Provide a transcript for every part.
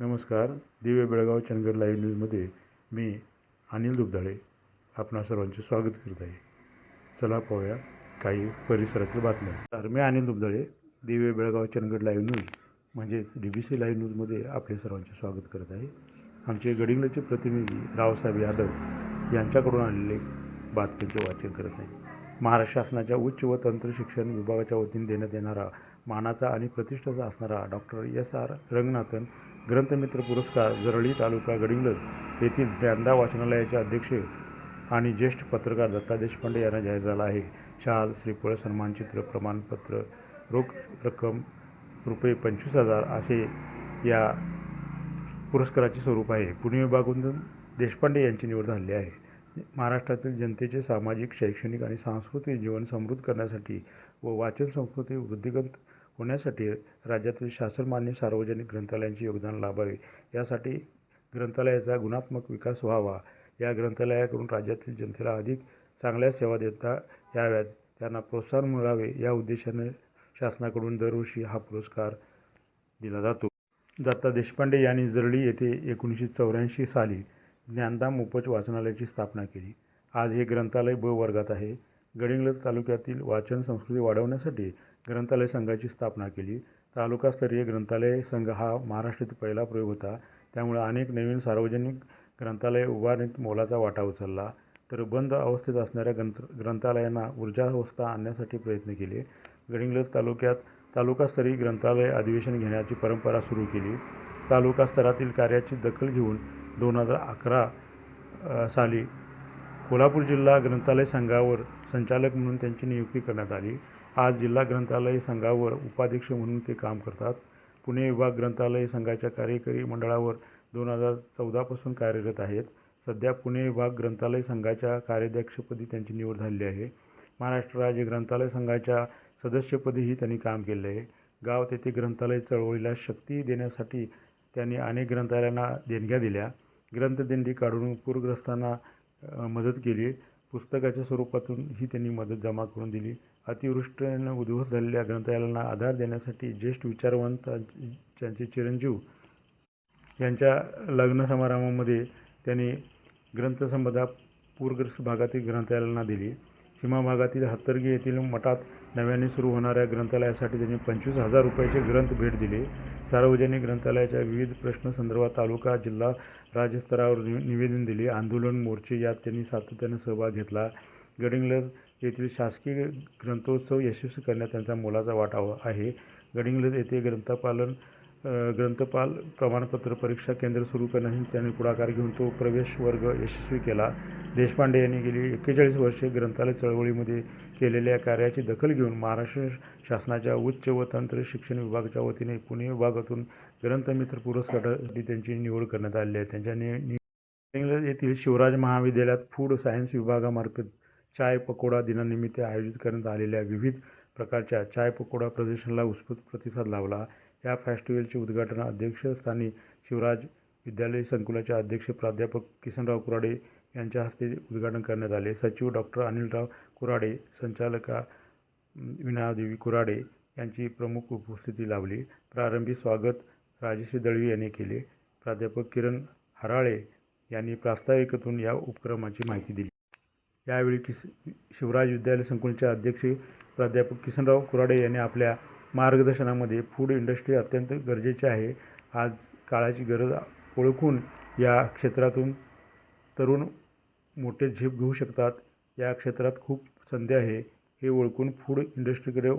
नमस्कार. दिव्य बेळगाव चंदगड लाईव्ह न्यूजमध्ये मी अनिल दुबधाळे आपणा सर्वांचे स्वागत करत आहे. चला पाहूया काही परिसरातील बातम्या. तर मी अनिल दुबधाळे दिव्य बेळगाव चंदगड लाईव्ह न्यूज म्हणजेच डी बी सी लाईव्ह न्यूजमध्ये आपले सर्वांचे स्वागत करत आहे. आमचे गडिंगलचे प्रतिनिधी रावसाहेब यादव यांच्याकडून आलेले बातमीचे वाचन करत आहे. महाराष्ट्र शासनाच्या उच्च व तंत्र शिक्षण विभागाच्या वतीने देण्यात येणारा मानाचा आणि प्रतिष्ठेचा असणारा डॉक्टर एस आर रंगनाथन ग्रंथमित्र पुरस्कार जरळी तालुका गडिंग्लज येथील ज्ञानदा वाचनालयाचे अध्यक्ष आणि ज्येष्ठ पत्रकार दत्ता देशपांडे यांना जाहीर झाला आहे. शाल श्रीफळ सन्मानचित्र प्रमाणपत्र रोख रक्कम रुपये पंचवीस हजार असे या पुरस्काराचे स्वरूप आहे. पुणे विभागातून देशपांडे यांची निवड झाली आहे. महाराष्ट्रातील जनतेचे सामाजिक शैक्षणिक आणि सांस्कृतिक जीवन समृद्ध करण्यासाठी व वाचन संस्कृती वृद्धिगत होण्यासाठी राज्यातील शासनमान्य सार्वजनिक ग्रंथालयांचे योगदान लाभावे. यासाठी ग्रंथालयाचा गुणात्मक विकास व्हावा. या ग्रंथालयाकडून राज्यातील जनतेला अधिक चांगल्या सेवा देता याव्यात. त्यांना प्रोत्साहन मिळावे या उद्देशाने शासनाकडून दरवर्षी हा पुरस्कार दिला जातो. दत्ता देशपांडे यांनी जरळी येथे एकोणीसशे चौऱ्याऐंशी साली ज्ञानदाम उपज वाचनालयाची स्थापना केली. आज हे ग्रंथालय ब वर्गात आहे. गडिंग्लज तालुक्यातील वाचन संस्कृती वाढवण्यासाठी ग्रंथालय संघाची स्थापना केली. तालुकास्तरीय ग्रंथालय संघ हा महाराष्ट्रातील पहिला प्रयोग होता. त्यामुळे अनेक नवीन सार्वजनिक ग्रंथालय उभारणीत मोलाचा वाटा उचलला. तर बंद अवस्थेत असणाऱ्या ग्रंथ ग्रंथालयांना ऊर्जावस्था आणण्यासाठी प्रयत्न केले. गडिंग्लज तालुक्यात तालुकास्तरीय ग्रंथालय अधिवेशन घेण्याची परंपरा सुरू केली. तालुका स्तरातील कार्याची दखल घेऊन दोन हजार अकरा साली कोल्हापूर जिल्हा ग्रंथालय संघावर संचालक म्हणून त्यांची नियुक्ती करण्यात आली. आज जिल्हा ग्रंथालय संघावर उपाध्यक्ष म्हणून ते काम करतात. पुणे विभाग ग्रंथालय संघाच्या कार्यकारी मंडळावर दोन हजार चौदापासून कार्यरत आहेत. सध्या पुणे विभाग ग्रंथालय संघाच्या कार्याध्यक्षपदी त्यांची निवड झालेली आहे. महाराष्ट्र राज्य ग्रंथालय संघाच्या सदस्यपदीही त्यांनी काम केले आहे. गाव तेथे ग्रंथालय चळवळीला शक्ती देण्यासाठी त्यांनी अनेक ग्रंथालयांना देणग्या दिल्या. ग्रंथदिंडी काढून पूरग्रस्तांना मदत केली. पुस्तकाच्या स्वरूपातून ही त्यांनी मदत जमा करून दिली. अतिवृष्टीनं उद्ध्वस्त झालेल्या ग्रंथालयांना आधार देण्यासाठी ज्येष्ठ विचारवंत त्यांचे चिरंजीव यांच्या लग्न समारंभामध्ये त्यांनी ग्रंथसंपदा पूरग्रस्त भागातील ग्रंथालयांना दिली. सीमा भागातील हत्तरगी येथील मठात नव्याने सुरू होणाऱ्या ग्रंथालयासाठी त्यांनी पंचवीस हजार रुपयाचे ग्रंथ भेट दिले. सार्वजनिक ग्रंथालयाच्या विविध प्रश्नसंदर्भात तालुका जिल्हा राज्यस्तरावर नि निवेदन दिले. आंदोलन मोर्चे यात त्यांनी सातत्याने सहभाग घेतला. गडिंग्लज येथील शासकीय ग्रंथोत्सव यशस्वी करण्यात त्यांचा मोलाचा वाटा आहे. गडिंग्लज येथे ग्रंथपालन ग्रंथपाल प्रमाणपत्र परीक्षा केंद्र सुरू करण्यासाठी त्यांनी पुढाकार घेऊन तो प्रवेश वर्ग यशस्वी केला. देशपांडे यांनी गेली एक्केचाळीस वर्षे ग्रंथालय चळवळीमध्ये केलेल्या कार्याची दखल घेऊन महाराष्ट्र शासनाच्या उच्च व तंत्र शिक्षण विभागाच्या वतीने पुणे विभागातून ग्रंथमित्र पुरस्कारासाठी त्यांची निवड करण्यात आली आहे. त्यांच्या नि इंग्लंड येथील शिवराज महाविद्यालयात फूड सायन्स विभागामार्फत चाय पकोडा दिनानिमित्त आयोजित करण्यात आलेल्या विविध प्रकारच्या चाय पकोडा प्रदर्शनाला उत्स्फूर्त प्रतिसाद लावला या फेस्टिवलचे उद्घाटन अध्यक्षस्थानी शिवराज विद्यालय संकुलाचे अध्यक्ष प्राध्यापक किसनराव कुराडे यांच्या हस्ते उद्घाटन करण्यात आले. सचिव डॉक्टर अनिलराव कुराडे संचालका विनादेवी कुराडे यांची प्रमुख उपस्थिती लाभली. प्रारंभी स्वागत राजेश्री दळवी यांनी केले. प्राध्यापक किरण हराळे यांनी प्रास्ताविकेतून या उपक्रमाची माहिती दिली. यावेळी किस शिवराज विद्यालय संकुलचे अध्यक्ष प्राध्यापक किसनराव कुराडे यांनी आपल्या मार्गदर्शनामध्ये फूड इंडस्ट्री अत्यंत गरजेची आहे. आज काळाची गरज ओळखून या क्षेत्रातून तरुण मोठे झेप घेऊ शकतात. या क्षेत्रात खूप संधी आहे. हे ओळखून फूड इंडस्ट्रीकडे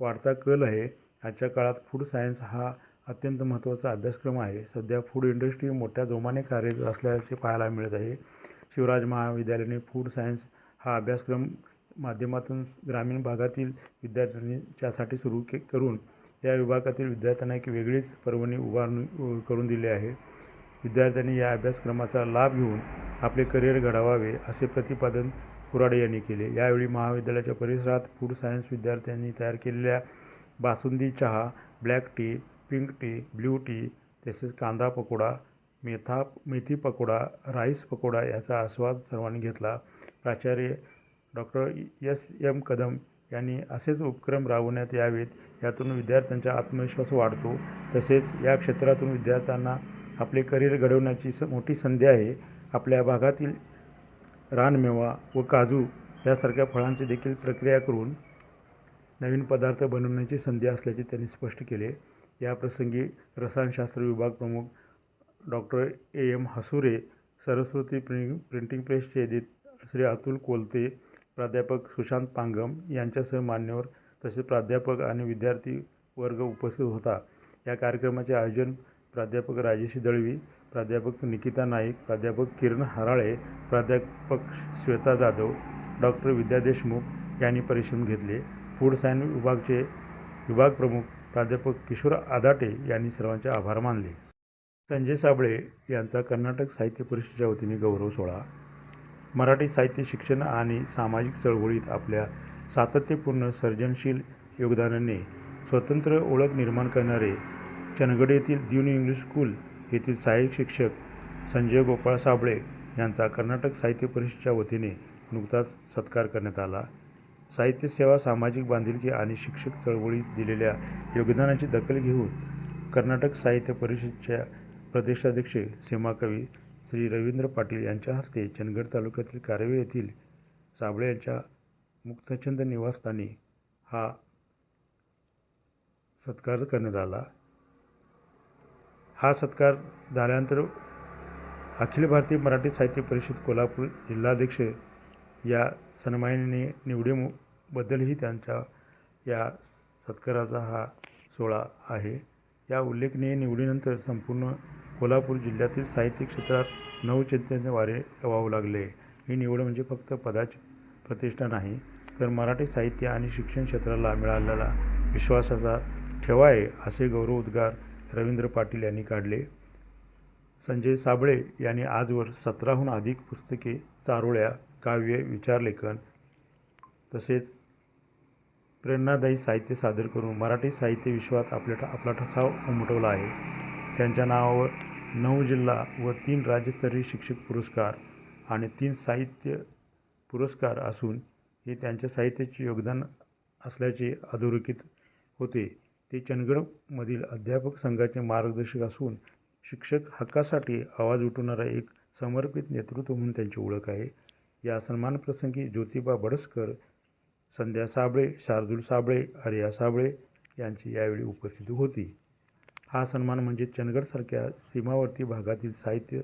वाढता कल आहे. आजच्या काळात फूड सायन्स हा अत्यंत महत्त्वाचा अभ्यासक्रम आहे. सध्या फूड इंडस्ट्री मोठ्या जोमाने कार्यरत असल्याचे पाहायला मिळत आहे. शिवराज महाविद्यालयाने फूड सायन्स हा अभ्यासक्रम माध्यमातून ग्रामीण भागातील विद्यार्थ्यांच्यासाठी सुरू के करून या विभागातील विद्यार्थ्यांना एक वेगळीच पर्वणी उभारून करून दिली आहे. विद्यार्थ्यांनी या अभ्यासक्रमाचा लाभ घेऊन आपले करिअर घडवावे असे प्रतिपादन कुराडे यांनी केले. यावेळी महाविद्यालयाच्या परिसरात फूड सायन्स विद्यार्थ्यांनी तयार केलेल्या बासुंदी चहा black tea pink tea blue tea तसेच कांदा पकोडा मेथा मेथी पकोडा राईस पकोडा याचा आस्वाद सर्वांनी घेतला. प्राचार्य डॉक्टर एस. एम. कदम यांनी असेच उपक्रम राबवण्यात यावेत. यातून विद्यार्थ्यांचा आत्मविश्वास वाढतो. तसेच या क्षेत्रातून विद्यार्थ्यांना आपले करिअर घडवण्याची स मोठी संधी आहे. आपल्या भागातील रानमेवा व काजू यासारख्या फळांची देखील प्रक्रिया करून नवीन पदार्थ बनवण्याची संधी असल्याचे त्यांनी स्पष्ट केले. याप्रसंगी रसायनशास्त्र विभाग प्रमुख doctor A M Hasure Saraswati प्रिं printing प्रेसचे एडिट श्री अतुल कोलते प्राध्यापक सुशांत पांगम यांच्यासह मान्यवर तसेच प्राध्यापक आणि विद्यार्थी वर्ग उपस्थित होता. या कार्यक्रमाचे आयोजन प्राध्यापक राजेश दळवी प्राध्यापक निकिता नाईक प्राध्यापक किरण हराळे प्राध्यापक श्वेता जाधव डॉक्टर विद्या देशमुख यांनी परिश्रम घेतले. फूड सायन्स विभागचे विभाग प्रमुख प्राध्यापक किशोर आदाटे यांनी सर्वांचे आभार मानले. संजय साबळे यांचा कर्नाटक साहित्य परिषदेच्या वतीने गौरव सोहळा. मराठी साहित्य शिक्षण आणि सामाजिक चळवळीत आपल्या सातत्यपूर्ण सर्जनशील योगदानाने स्वतंत्र ओळख निर्माण करणारे चंदगड येथील द्यून इंग्लिश स्कूल येथील सहाय्यक शिक्षक संजय गोपाळ साबळे यांचा कर्नाटक साहित्य परिषदेच्या वतीने नुकताच सत्कार करण्यात आला. साहित्य सेवा सामाजिक बांधिलकी आणि शिक्षक चळवळीत दिलेल्या योगदानाची दखल घेऊन कर्नाटक साहित्य परिषदेच्या प्रदेशाध्यक्ष सीमाकवी श्री रवींद्र पाटील यांच्या हस्ते चंदगड तालुक्यातील कारवे येथील साबळे यांच्या मुक्तचंद निवासस्थानी हा सत्कार करण्यात आला. हा सत्कार झाल्यानंतर अखिल भारतीय मराठी साहित्य परिषद कोल्हापूर जिल्हाध्यक्ष या सन्माननीय निवडीबद्दलही त्यांच्या या सत्काराचा हा सोहळा आहे. या उल्लेखनीय निवडीनंतर संपूर्ण कोल्हापूर जिल्ह्यातील साहित्य क्षेत्रात नवचैतन्य वारे वाहू लागले. ही निवड म्हणजे फक्त पदाची प्रतिष्ठा नाही तर मराठी साहित्य आणि शिक्षण क्षेत्राला मिळालेला विश्वासाचा ठेवा आहे असे गौरवोद्गार रवींद्र पाटील यांनी काढले. संजय साबळे यांनी आजवर सतराहून अधिक पुस्तके चारोळ्या काव्य विचारलेखन तसेच प्रेरणादायी साहित्य सादर करून मराठी साहित्य विश्वात आपल्या आपला ठसा उमटवला आहे. त्यांच्या नावावर नऊ जिल्हा व तीन राज्यस्तरीय शिक्षक पुरस्कार आणि तीन साहित्य पुरस्कार असून हे त्यांच्या साहित्याचे योगदान असल्याचे अधोरेखित होते. ते चंदगडमधील अध्यापक संघाचे मार्गदर्शक असून शिक्षक हक्कासाठी आवाज उठवणारा एक समर्पित नेतृत्व म्हणून त्यांची ओळख आहे. या सन्मानप्रसंगी ज्योतिबा बडसकर संध्या साबळे शार्दूल साबळे आर्या साबळे यांची यावेळी उपस्थिती होती. हा सन्मान म्हणजे चंदगडसारख्या सीमावर्ती भागातील साहित्य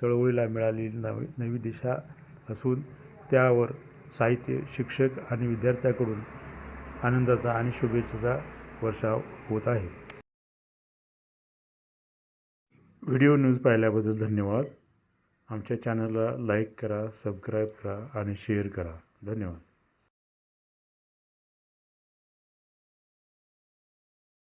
चळवळीला मिळालेली नवी नवी दिशा असून त्यावर साहित्य शिक्षक आणि विद्यार्थ्यांकडून आनंदाचा आणि शुभेच्छेचा वर्षाव होत आहे. व्हिडिओ न्यूज पाहिल्याबद्दल धन्यवाद. आमच्या चॅनलला लाईक करा सबस्क्राईब करा आणि शेअर करा. धन्यवाद.